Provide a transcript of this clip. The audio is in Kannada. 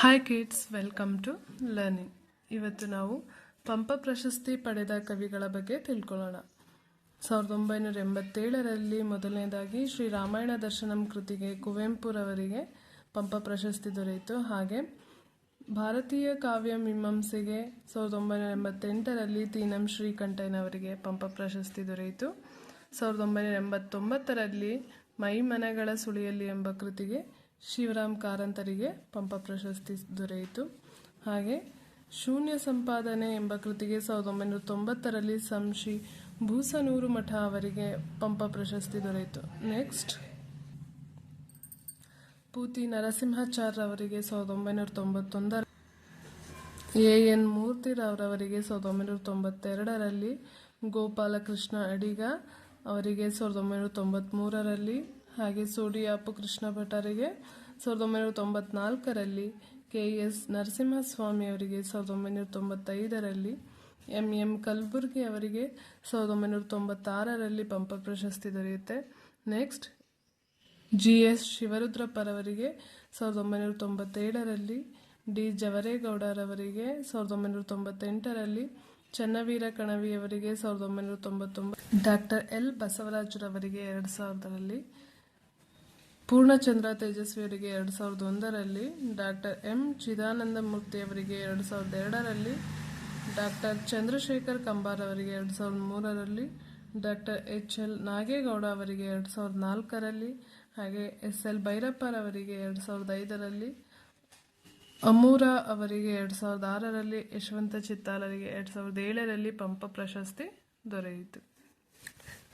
Hi kids welcome to learning ಇವತ್ತು ನಾವು ಪಂಪ ಪ್ರಶಸ್ತಿ ಪಡೆದ ಕವಿಗಳ ಬಗ್ಗೆ ತಿಳ್ಕೊಳ್ಳೋಣ. ಸಾವಿರದ ಒಂಬೈನೂರ ಎಂಬತ್ತೇಳರಲ್ಲಿ ಮೊದಲನೇದಾಗಿ ಶ್ರೀ ರಾಮಾಯಣ ದರ್ಶನಂ ಕೃತಿಗೆ ಕುವೆಂಪುರವರಿಗೆ ಪಂಪ ಪ್ರಶಸ್ತಿ ದೊರೆಯಿತು. ಹಾಗೆ ಭಾರತೀಯ ಕಾವ್ಯ ಮೀಮಾಂಸೆಗೆ ಸಾವಿರದ ಒಂಬೈನೂರ ಎಂಬತ್ತೆಂಟರಲ್ಲಿ ತೀನಂ ಶ್ರೀಕಂಠಯ್ಯನವರಿಗೆ ಪಂಪ ಪ್ರಶಸ್ತಿ ದೊರೆಯಿತು. ಸಾವಿರದ ಒಂಬೈನೂರ ಎಂಬತ್ತೊಂಬತ್ತರಲ್ಲಿ ಮೈ ಮನಗಳ ಸುಳಿಯಲ್ಲಿ ಎಂಬ ಕೃತಿಗೆ ಶಿವರಾಮ್ ಕಾರಂತರಿಗೆ ಪಂಪ ಪ್ರಶಸ್ತಿ ದೊರೆಯಿತು. ಹಾಗೆ ಶೂನ್ಯ ಸಂಪಾದನೆ ಎಂಬ ಕೃತಿಗೆ ಸಾವಿರದ ಒಂಬೈನೂರ ತೊಂಬತ್ತರಲ್ಲಿ ಸಂಶಿ ಭೂಸನೂರು ಮಠ ಅವರಿಗೆ ಪಂಪ ಪ್ರಶಸ್ತಿ ದೊರೆಯಿತು. ನೆಕ್ಸ್ಟ್. ಪೂತಿ ನರಸಿಂಹಾಚಾರ್ಯ ಅವರಿಗೆ ಸಾವಿರದ ಒಂಬೈನೂರ ತೊಂಬತ್ತೊಂದರ ಎ. ಎನ್. ಮೂರ್ತಿರವರವರಿಗೆ ಸಾವಿರದ ಒಂಬೈನೂರ ತೊಂಬತ್ತೆರಡರಲ್ಲಿ ಗೋಪಾಲಕೃಷ್ಣ ಅಡಿಗ ಅವರಿಗೆ ಸಾವಿರದ ಒಂಬೈನೂರ ತೊಂಬತ್ತ್ಮೂರರಲ್ಲಿ ಹಾಗೆ ಸೋಡಿಯಾಪು ಕೃಷ್ಣ ಭಟ್ಟರಿಗೆ ಸಾವಿರದ ಒಂಬೈನೂರ ತೊಂಬತ್ನಾಲ್ಕರಲ್ಲಿ ಕೆ ಎಸ್ ನರಸಿಂಹಸ್ವಾಮಿ ಅವರಿಗೆ ಸಾವಿರದ ಒಂಬೈನೂರ ತೊಂಬತ್ತೈದರಲ್ಲಿ ಎಂ ಎಂ ಕಲಬುರ್ಗಿ ಅವರಿಗೆ ಸಾವಿರದ ಒಂಬೈನೂರ ತೊಂಬತ್ತಾರರಲ್ಲಿ ಪಂಪ ಪ್ರಶಸ್ತಿ ದೊರೆಯುತ್ತೆ. ನೆಕ್ಸ್ಟ್, ಜಿ ಎಸ್ ಶಿವರುದ್ರಪ್ಪರವರಿಗೆ ಸಾವಿರದ ಒಂಬೈನೂರ ತೊಂಬತ್ತೇಳರಲ್ಲಿ, ಡಿ ಜವರೇಗೌಡರವರಿಗೆ ಸಾವಿರದ ಒಂಬೈನೂರ ತೊಂಬತ್ತೆಂಟರಲ್ಲಿ, ಚನ್ನವೀರ ಕಣವಿಯವರಿಗೆ ಸಾವಿರದ ಒಂಬೈನೂರ ತೊಂಬತ್ತೊಂಬತ್ತು, ಡಾಕ್ಟರ್ ಎಲ್ ಬಸವರಾಜರವರಿಗೆ ಎರಡು ಸಾವಿರದಲ್ಲಿ ಪೂರ್ಣಚಂದ್ರ ತೇಜಸ್ವಿಯವರಿಗೆ ಎರಡು ಸಾವಿರದ ಒಂದರಲ್ಲಿ ಡಾಕ್ಟರ್ ಎಂ ಚಿದಾನಂದ ಮೂರ್ತಿಯವರಿಗೆ ಎರಡು ಸಾವಿರದ ಎರಡರಲ್ಲಿ ಡಾಕ್ಟರ್ ಚಂದ್ರಶೇಖರ್ ಕಂಬಾರ್ ಅವರಿಗೆ ಎರಡು ಸಾವಿರದ ಮೂರರಲ್ಲಿ ಡಾಕ್ಟರ್ ಎಚ್ ಎಲ್ ನಾಗೇಗೌಡ ಅವರಿಗೆ ಎರಡು ಸಾವಿರದ ನಾಲ್ಕರಲ್ಲಿ ಹಾಗೆ ಎಸ್ ಎಲ್ ಭೈರಪ್ಪರವರಿಗೆ ಎರಡು ಸಾವಿರದ ಐದರಲ್ಲಿ, ಅಮೂರ ಅವರಿಗೆ ಎರಡು ಸಾವಿರದ ಆರರಲ್ಲಿ ಯಶವಂತ ಚಿತ್ತಾಲರಿಗೆ ಎರಡು ಸಾವಿರದ ಏಳರಲ್ಲಿ ಪಂಪ ಪ್ರಶಸ್ತಿ ದೊರೆಯಿತು.